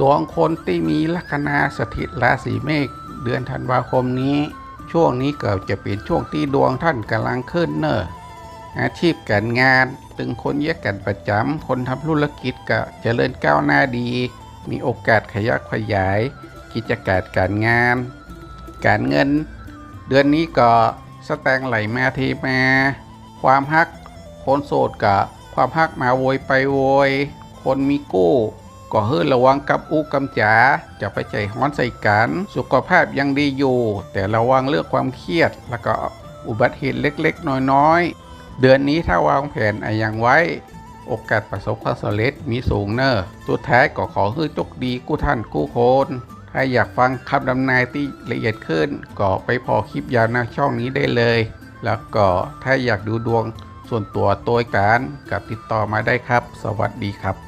ดวงคนที่มีลัคนาสถิตราศีเมษเดือนธันวาคมนี้ ช่วงนี้ก็จะเป็นช่วงที่ดวงท่านกำลังขึ้นเนอะอาชีพการงานตึงคนแยกกันประจำคนทำธุรกิจก็เจริญก้าวหน้าดี มีโอกาสขยับขยาย กิจการการงาน การเงิน เดือนนี้ก็สแตงไหลมาเทมาความฮักคนโสดกะความฮักมาโวยไปโวย คนมีกู้ ก็เฮ้ระวังกับอุกำจ๋าจะไปใจฮ้อนใส่กัน สุขภาพยังดีอยู่ แต่ระวังเรื่องความเครียด แล้วก็อุบัติเหตุเล็กๆ น้อยๆ เดือนนี้ถ้าวางแผนอะไรอย่างไว้ โอกาสประสบความสำเร็จมีสูงเนอะสุดท้ก็ขอให้โชคดีกู้ท่านกู้คนถ้าอยากฟังคำดำนายที่ละเอียดขึ้น ก็ไปพอคลิปยาวหน้าช่องนี้ได้เลย แล้วก็ถ้าอยากดูดวงส่วนตัวตัวการกับติดต่อมาได้ครับ สวัสดีครับ